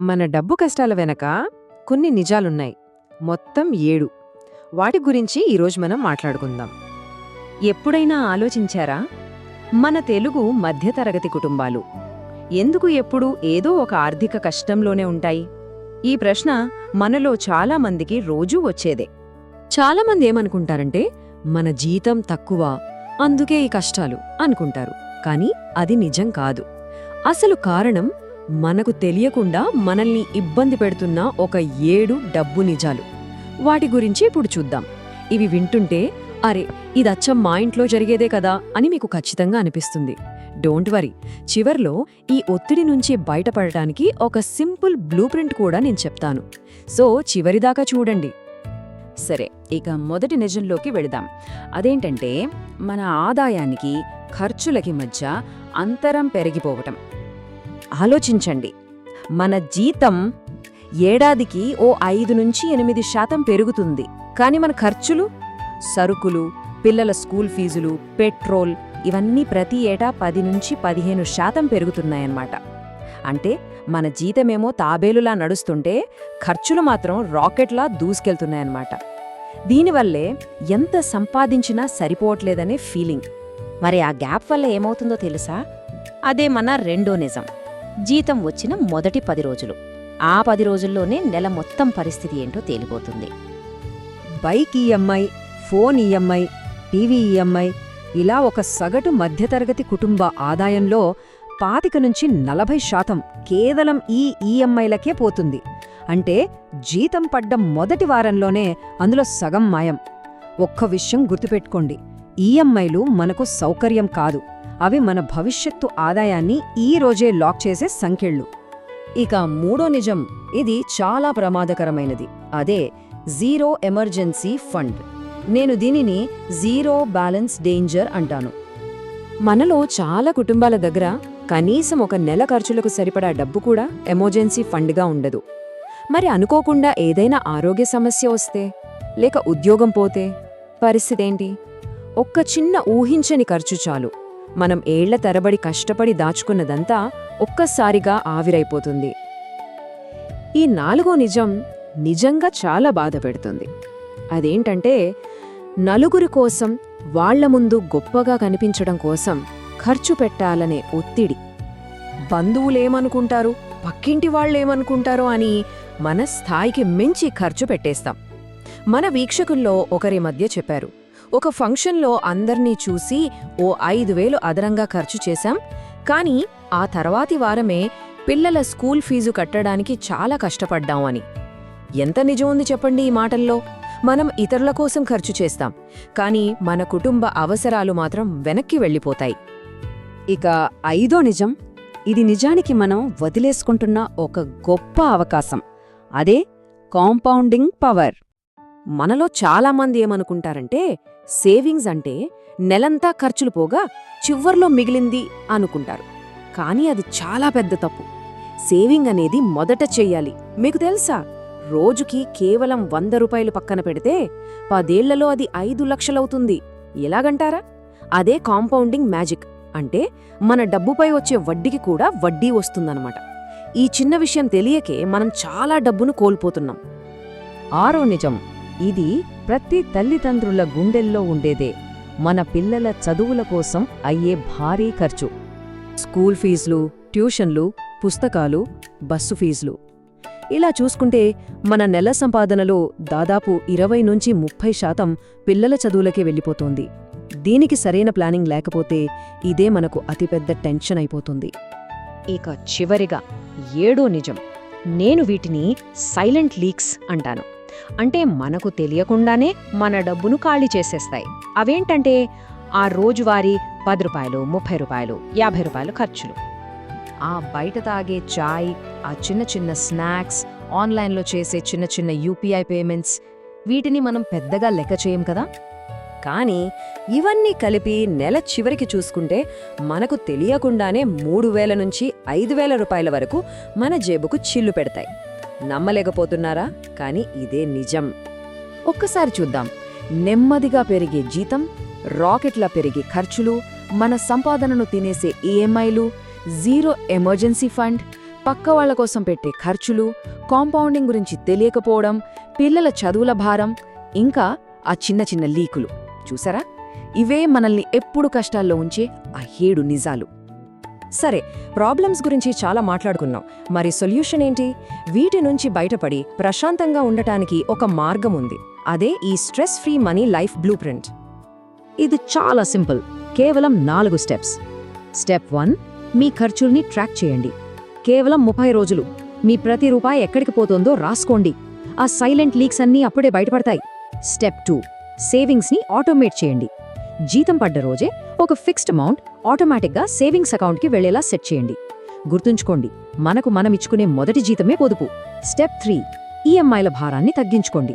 మన డబ్బు కష్టాల వెనక కొన్ని నిజాలున్నాయి. మొత్తం ఏడు. వాటి గురించి ఈరోజు మనం మాట్లాడుకుందాం. ఎప్పుడైనా ఆలోచించారా? మన తెలుగు మధ్యతరగతి కుటుంబాలు ఎందుకు ఎప్పుడూ ఏదో ఒక ఆర్థిక కష్టంలోనే ఉంటాయి? ఈ ప్రశ్న మనలో చాలా మందికి రోజూ వచ్చేదే. చాలామంది ఏమనుకుంటారంటే మన జీతం తక్కువ అందుకే ఈ కష్టాలు అనుకుంటారు. కానీ అది నిజం కాదు. అసలు కారణం మనకు తెలియకుండా మనల్ని ఇబ్బంది పెడుతున్న ఒక ఏడు డబ్బు నిజాలు. వాటి గురించి ఇప్పుడు చూద్దాం. ఇవి వింటుంటే అరే ఇదచ్చం మా ఇంట్లో జరిగేదే కదా అని మీకు ఖచ్చితంగా అనిపిస్తుంది. Don't worry. చివర్లో ఈ ఒత్తిడి నుంచి బయటపడటానికి ఒక సింపుల్ బ్లూ ప్రింట్ కూడా నేను చెప్తాను. సో చివరిదాకా చూడండి. సరే ఇక మొదటి నిజంలోకి వెళదాం. అదేంటంటే మన ఆదాయానికి ఖర్చులకి మధ్య అంతరం పెరిగిపోవటం. ఆలోచించండి. మన జీతం ఏడాదికి ఓ ఐదు నుంచి ఎనిమిది శాతం పెరుగుతుంది. కానీ మన ఖర్చులు సరుకులు పిల్లల స్కూల్ ఫీజులు పెట్రోల్ ఇవన్నీ ప్రతి ఏటా పది నుంచి పదిహేను శాతం పెరుగుతున్నాయన్నమాట. అంటే మన జీతమేమో తాబేలులా నడుస్తుంటే ఖర్చులు మాత్రం రాకెట్లా దూసుకెళ్తున్నాయన్నమాట. దీనివల్లే ఎంత సంపాదించినా సరిపోవట్లేదనే ఫీలింగ్. మరి ఆ గ్యాప్ వల్ల ఏమవుతుందో తెలుసా? అదే మన రెండో నిజం. జీతం వచ్చిన మొదటి పది రోజులు. ఆ పది రోజుల్లోనే నెల మొత్తం పరిస్థితి ఏంటో తేలిపోతుంది. Bike EMI phone EMI TV EMI ఇలా ఒక సగటు మధ్యతరగతి కుటుంబ ఆదాయంలో పాతిక నుంచి నలభై శాతం కేవలం ఈ ఈఎంఐలకే పోతుంది. అంటే జీతం పడ్డ మొదటి వారంలోనే అందులో సగం మాయం. ఒక్క విషయం గుర్తుపెట్టుకోండి. ఈఎంఐలు మనకు సౌకర్యం కాదు. అవి మన భవిష్యత్తు ఆదాయాన్ని ఈ రోజే లాక్ చేసే సంఖ్యళ్ళు ఇక మూడో నిజం ఇది చాలా ప్రమాదకరమైనది. అదే జీరో ఎమర్జెన్సీ ఫండ్. నేను దీనిని జీరో బ్యాలెన్స్ డేంజర్ అంటాను. మనలో చాలా కుటుంబాల దగ్గర కనీసం ఒక నెల ఖర్చులకు సరిపడా డబ్బు కూడా ఎమర్జెన్సీ ఫండ్గా ఉండదు. మరి అనుకోకుండా ఏదైనా ఆరోగ్య సమస్య వస్తే లేక ఉద్యోగం పోతే పరిస్థితేంటి ఒక్క చిన్న ఊహించని ఖర్చు చాలు. మనం ఏళ్ళ తరబడి కష్టపడి దాచుకున్నదంతా ఒక్కసారిగా ఆవిరైపోతుంది. ఈ నాలుగో నిజం నిజంగా చాలా బాధ పెడుతుంది. అదేంటంటే నలుగురి కోసం వాళ్ళ ముందు గొప్పగా కనిపించడం కోసం ఖర్చు పెట్టాలనే ఒత్తిడి. బంధువులేమనుకుంటారు పక్కింటి వాళ్ళేమనుకుంటారో అని మన స్థాయికి మించి ఖర్చు పెట్టేస్తాం. మన వీక్షకుల్లో ఒకరి మధ్య చెప్పారు ఒక ఫంక్షన్లో అందర్నీ చూసి ఓ ఐదు వేలు అదనంగా ఖర్చు చేశాం. కానీ ఆ తర్వాతి వారమే పిల్లల స్కూల్ ఫీజు కట్టడానికి చాలా కష్టపడ్డాం అని. ఎంత నిజం ఉంది చెప్పండి ఈ మాటల్లో? మనం ఇతరుల కోసం ఖర్చు చేస్తాం. కానీ మన కుటుంబ అవసరాలు మాత్రం వెనక్కి వెళ్ళిపోతాయి. ఇక ఐదో నిజం ఇది నిజానికి మనం వదిలేసుకుంటున్న ఒక గొప్ప అవకాశం. అదే కాంపౌండింగ్ పవర్. మనలో చాలామంది ఏమనుకుంటారంటే సేవింగ్స్ అంటే నెలంతా ఖర్చులు పోగా చివర్లో మిగిలింది అనుకుంటారు. కానీ అది చాలా పెద్ద తప్పు. సేవింగ్ అనేది మొదట చెయ్యాలి. మీకు తెలుసా? రోజుకి కేవలం వంద రూపాయలు పక్కన పెడితే పదేళ్ళలో అది ఐదు లక్షలవుతుంది. ఎలాగంటారా? అదే కాంపౌండింగ్ మ్యాజిక్. అంటే మన డబ్బుపై వచ్చే వడ్డీకి కూడా వడ్డీ వస్తుందన్నమాట. ఈ చిన్న విషయం తెలియకే మనం చాలా డబ్బును కోల్పోతున్నాం. ఆరో నిజం. ఇది ప్రతి తల్లిదండ్రుల గుండెల్లో ఉండేదే. మన పిల్లల చదువుల కోసం అయ్యే భారీ ఖర్చు. స్కూల్ ఫీజులు ట్యూషన్లు పుస్తకాలు బస్సు ఫీజులు. ఇలా చూసుకుంటే మన నెల సంపాదనలో దాదాపు ఇరవై నుంచి ముప్పై శాతం పిల్లల చదువులకే వెళ్ళిపోతోంది. దీనికి సరైన ప్లానింగ్ లేకపోతే ఇదే మనకు అతిపెద్ద టెన్షన్ అయిపోతుంది. ఇక చివరిగా ఏడో నిజం. నేను వీటిని సైలెంట్ లీక్స్ అంటాను. అంటే మనకు తెలియకుండానే మన డబ్బును ఖాళీ చేసేస్తాయి. అవేంటంటే ఆ రోజువారీ పది రూపాయలు ముప్పై రూపాయలు యాభై రూపాయలు ఖర్చులు. ఆ బయట తాగే చాయ్ ఆ చిన్న చిన్న స్నాక్స్ ఆన్లైన్లో చేసే చిన్న చిన్న యూపీఐ పేమెంట్స్ వీటిని మనం పెద్దగా లెక్క చేయం కదా? కానీ ఇవన్నీ కలిపి నెల చివరికి చూసుకుంటే మనకు తెలియకుండానే మూడు వేల నుంచి ఐదు వేల రూపాయల వరకు మన జేబుకు చిల్లు పెడతాయి. నమ్మలేకపోతున్నారా? కానీ ఇదే నిజం. ఒక్కసారి చూద్దాం. నెమ్మదిగా పెరిగే జీతం రాకెట్లా పెరిగే ఖర్చులు మన సంపాదనను తినేసే ఈఎంఐలు జీరో ఎమర్జెన్సీ ఫండ్ పక్క వాళ్ళ కోసం పెట్టే ఖర్చులు కాంపౌండింగ్ గురించి తెలియకపోవడం పిల్లల చదువుల భారం ఇంకా ఆ చిన్న చిన్న లీకులు. చూసారా? ఇవే మనల్ని ఎప్పుడు కష్టాల్లో ఉంచే ఆ ఏడు నిజాలు. సరే ప్రాబ్లమ్స్ గురించి చాలా మాట్లాడుకున్నాం. మరి సొల్యూషన్ ఏంటి? వీటి నుంచి బయటపడి ప్రశాంతంగా ఉండటానికి ఒక మార్గం ఉంది. అదే ఈ stress free money life blueprint ఇది చాలా సింపుల్. కేవలం నాలుగు స్టెప్స్. స్టెప్ వన్ మీ ఖర్చుల్ని ట్రాక్ చేయండి. కేవలం ముప్పై రోజులు. మీ ప్రతి రూపాయి ఎక్కడికి పోతుందో రాసుకోండి. ఆ సైలెంట్ లీక్స్ అన్నీ అప్పుడే బయటపడతాయి. స్టెప్ టూ సేవింగ్స్ని ఆటోమేట్ చేయండి. జీతం పడ్డ రోజే ఒక ఫిక్స్డ్ అమౌంట్ ఆటోమేటిక్గా సేవింగ్స్ అకౌంట్కి వెళ్ళేలా సెట్ చేయండి. గుర్తుంచుకోండి మనకు మనం ఇచ్చుకునే మొదటి జీతమే పొదుపు. స్టెప్ త్రీ ఈఎంఐల భారాన్ని తగ్గించుకోండి.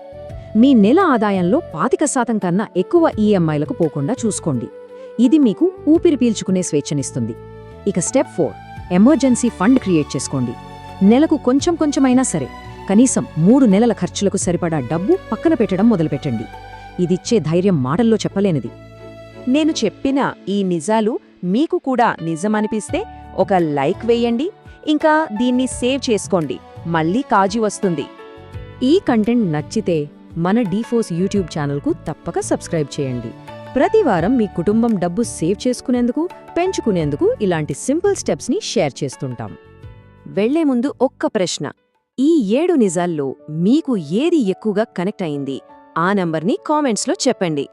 మీ నెల ఆదాయంలో పాతిక శాతం కన్నా ఎక్కువ ఈఎంఐలకు పోకుండా చూసుకోండి. ఇది మీకు ఊపిరి పీల్చుకునే స్వేచ్ఛనిస్తుంది. ఇక step four emergency fund create చేసుకోండి. నెలకు కొంచెం కొంచెమైనా సరే కనీసం మూడు నెలల ఖర్చులకు సరిపడా డబ్బు పక్కన పెట్టడం మొదలుపెట్టండి. ఇదిచ్చే ధైర్యం మాటల్లో చెప్పలేనిది. నేను చెప్పిన ఈ నిజాలు మీకు కూడా నిజమనిపిస్తే ఒక లైక్ వేయండి ఇంకా దీన్ని సేవ్ చేసుకోండి. మళ్ళీ కాజీ వస్తుంది. ఈ కంటెంట్ నచ్చితే మన డీఫోర్స్ యూట్యూబ్ ఛానల్కు తప్పక సబ్స్క్రైబ్ చేయండి. ప్రతి వారం మీ కుటుంబం డబ్బు సేవ్ చేసుకునేందుకు పెంచుకునేందుకు ఇలాంటి సింపుల్ స్టెప్స్ని షేర్ చేస్తుంటాం. వెళ్ళే ముందు ఒక్క ప్రశ్న. ఈ ఏడు నిజాల్లో మీకు ఏది ఎక్కువగా కనెక్ట్ అయింది? ఆ నంబర్ని కామెంట్స్లో చెప్పండి.